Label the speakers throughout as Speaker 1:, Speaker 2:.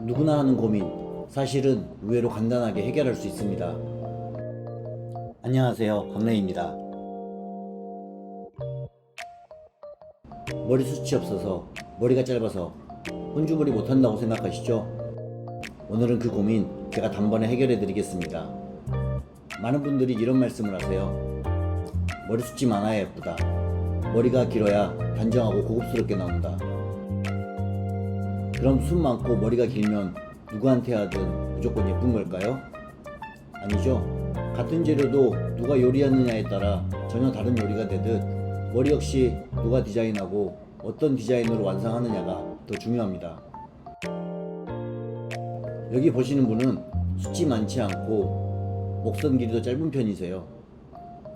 Speaker 1: 누구나 하는 고민, 사실은 의외로 간단하게 해결할 수 있습니다. 안녕하세요. 박래입니다. 머리숱이 없어서, 머리가 짧아서, 혼주머리 못한다고 생각하시죠? 오늘은 그 고민 제가 단번에 해결해 드리겠습니다. 많은 분들이 이런 말씀을 하세요. 머리숱이 많아야 예쁘다. 머리가 길어야 단정하고 고급스럽게 나온다. 그럼 숱 많고 머리가 길면 누구한테 하든 무조건 예쁜 걸까요? 아니죠. 같은 재료도 누가 요리하느냐에 따라 전혀 다른 요리가 되듯 머리 역시 누가 디자인하고 어떤 디자인으로 완성하느냐가 더 중요합니다. 여기 보시는 분은 숱이 많지 않고 목선 길이도 짧은 편이세요.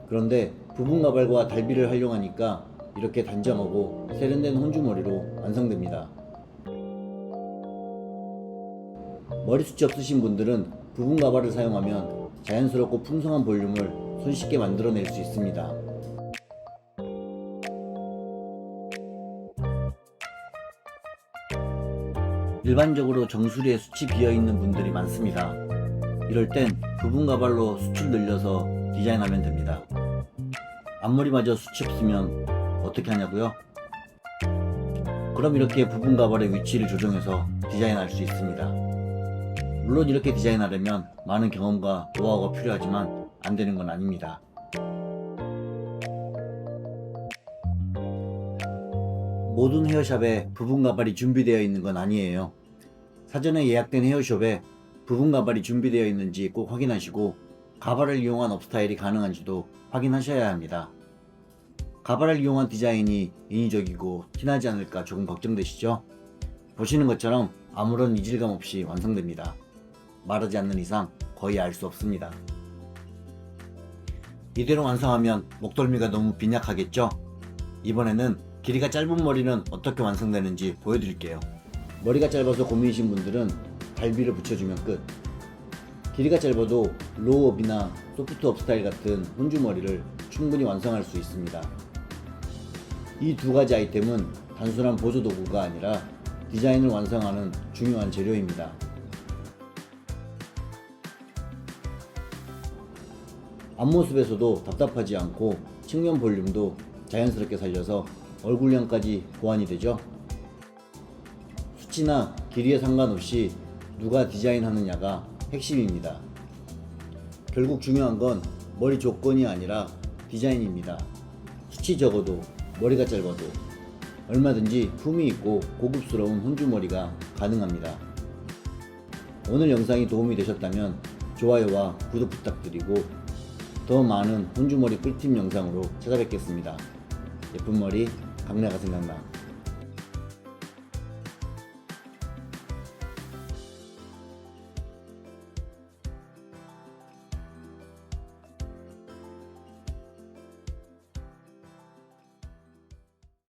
Speaker 1: 그런데 부분 가발과 달비를 활용하니까 이렇게 단정하고 세련된 혼주머리로 완성됩니다. 머리숱이 없으신 분들은 부분 가발을 사용하면 자연스럽고 풍성한 볼륨을 손쉽게 만들어낼 수 있습니다. 일반적으로 정수리에 숱이 비어 있는 분들이 많습니다. 이럴 땐 부분 가발로 숱을 늘려서 디자인하면 됩니다. 앞머리마저 숱이 없으면 어떻게 하냐고요? 그럼 이렇게 부분 가발의 위치를 조정해서 디자인할 수 있습니다. 물론 이렇게 디자인하려면 많은 경험과 노하우가 필요하지만 안 되는 건 아닙니다. 모든 헤어샵에 부분 가발이 준비되어 있는 건 아니에요. 사전에 예약된 헤어숍에 부분 가발이 준비되어 있는지 꼭 확인하시고 가발을 이용한 업스타일이 가능한지도 확인하셔야 합니다. 가발을 이용한 디자인이 인위적이고 티나지 않을까 조금 걱정되시죠? 보시는 것처럼 아무런 이질감 없이 완성됩니다. 말하지 않는 이상 거의 알 수 없습니다. 이대로 완성하면 목덜미가 너무 빈약하겠죠? 이번에는 길이가 짧은 머리는 어떻게 완성되는지 보여드릴게요. 머리가 짧아서 고민이신 분들은 갈비를 붙여주면 끝. 길이가 짧아도 로우업이나 소프트업 스타일 같은 혼주머리를 충분히 완성할 수 있습니다. 이 두 가지 아이템은 단순한 보조 도구가 아니라 디자인을 완성하는 중요한 재료입니다. 앞모습에서도 답답하지 않고 측면 볼륨도 자연스럽게 살려서 얼굴형까지 보완이 되죠. 수치나 길이에 상관없이 누가 디자인하느냐가 핵심입니다. 결국 중요한 건 머리 조건이 아니라 디자인입니다. 수치 적어도 머리가 짧아도 얼마든지 품이 있고 고급스러운 혼주머리가 가능합니다. 오늘 영상이 도움이 되셨다면 좋아요와 구독 부탁드리고 더 많은 혼주머리 꿀팁 영상으로 찾아뵙겠습니다. 예쁜 머리 강래가 생각나